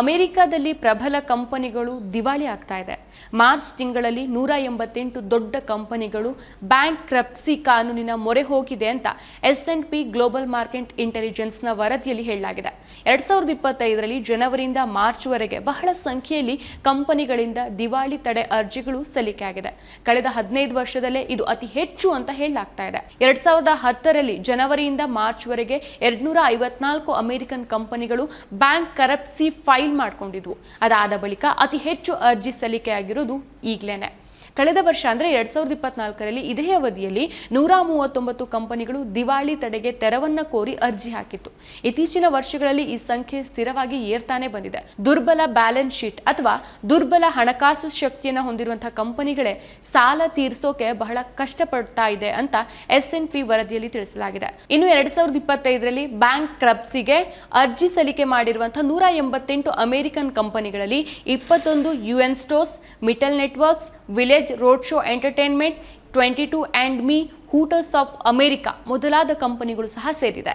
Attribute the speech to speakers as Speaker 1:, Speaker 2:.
Speaker 1: ಅಮೆರಿಕದಲ್ಲಿ ಪ್ರಬಲ ಕಂಪನಿಗಳು ದಿವಾಳಿ ಆಗ್ತಾ ಇದೆ. ಮಾರ್ಚ್ ತಿಂಗಳಲ್ಲಿ ನೂರ ಎಂಬತ್ತೆಂಟು ದೊಡ್ಡ ಕಂಪನಿಗಳು ಬ್ಯಾಂಕ್ ಕ್ರಪ್ಸಿ ಕಾನೂನಿನ ಮೊರೆ ಹೋಗಿದೆ ಅಂತ S and P global market ಇಂಟೆಲಿಜೆನ್ಸ್ನ ವರದಿಯಲ್ಲಿ ಹೇಳಲಾಗಿದೆ. ಎರಡ್ ಸಾವಿರದ ಇಪ್ಪತ್ತೈದರಲ್ಲಿ ಜನವರಿಯಿಂದ ಮಾರ್ಚ್ವರೆಗೆ ಬಹಳ ಸಂಖ್ಯೆಯಲ್ಲಿ ಕಂಪನಿಗಳಿಂದ ದಿವಾಳಿ ತಡೆ ಅರ್ಜಿಗಳು ಸಲ್ಲಿಕೆಯಾಗಿದೆ ಕಳೆದ ಹದಿನೈದು ವರ್ಷದಲ್ಲೇ ಇದು ಅತಿ ಹೆಚ್ಚು ಅಂತ ಹೇಳಲಾಗ್ತಾ ಇದೆ. ಎರಡ್ ಸಾವಿರದ ಹತ್ತರಲ್ಲಿ ಜನವರಿಯಿಂದ ಮಾರ್ಚ್ವರೆಗೆ ಎರಡ್ನೂರ ಐವತ್ನಾಲ್ಕು ಅಮೆರಿಕನ್ ಕಂಪನಿಗಳು ಬ್ಯಾಂಕ್ ಕರಪ್ಸಿ ಫೈಲ್ ಮಾಡ್ಕೊಂಡಿದ್ವು. ಅದಾದ ಬಳಿಕ ಅತಿ ಹೆಚ್ಚು ಅರ್ಜಿ ಸಲ್ಲಿಕೆಯಾಗಿರೋದು ಈಗಲೇನೆ. ಕಳೆದ ವರ್ಷ ಅಂದರೆ ಎರಡ್ ಸಾವಿರದ ಇಪ್ಪತ್ನಾಲ್ಕರಲ್ಲಿ ಇದೇ ಅವಧಿಯಲ್ಲಿ ನೂರ ಮೂವತ್ತೊಂಬತ್ತು ಕಂಪನಿಗಳು ದಿವಾಳಿ ತಡೆಗೆ ತೆರವನ್ನ ಕೋರಿ ಅರ್ಜಿ ಹಾಕಿತ್ತು. ಇತ್ತೀಚಿನ ವರ್ಷಗಳಲ್ಲಿ ಈ ಸಂಖ್ಯೆ ಸ್ಥಿರವಾಗಿ ಏರ್ತಾನೆ ಬಂದಿದೆ. ದುರ್ಬಲ ಬ್ಯಾಲೆನ್ಸ್ ಶೀಟ್ ಅಥವಾ ದುರ್ಬಲ ಹಣಕಾಸು ಶಕ್ತಿಯನ್ನು ಹೊಂದಿರುವಂತಹ ಕಂಪನಿಗಳೇ ಸಾಲ ತೀರಿಸೋಕೆ ಬಹಳ ಕಷ್ಟಪಡ್ತಾ ಇದೆ ಅಂತ ಎಸ್ ಎನ್ ಪಿ ವರದಿಯಲ್ಲಿ ತಿಳಿಸಲಾಗಿದೆ. ಇನ್ನು ಎರಡ್ ಸಾವಿರದ ಇಪ್ಪತ್ತೈದರಲ್ಲಿ ಬ್ಯಾಂಕ್ ಕ್ರಬ್ಸಿಗೆ ಅರ್ಜಿ ಸಲ್ಲಿಕೆ ಮಾಡಿರುವಂತಹ ನೂರ ಎಂಬತ್ತೆಂಟು ಅಮೆರಿಕನ್ ಕಂಪನಿಗಳಲ್ಲಿ ಇಪ್ಪತ್ತೊಂದು U N Stores, Mitel Networks Village Road Show Entertainment twenty two and me Hooters of America ಮೊದಲಾದ ಕಂಪನಿಗಳು ಸಹ ಸೇರಿದೆ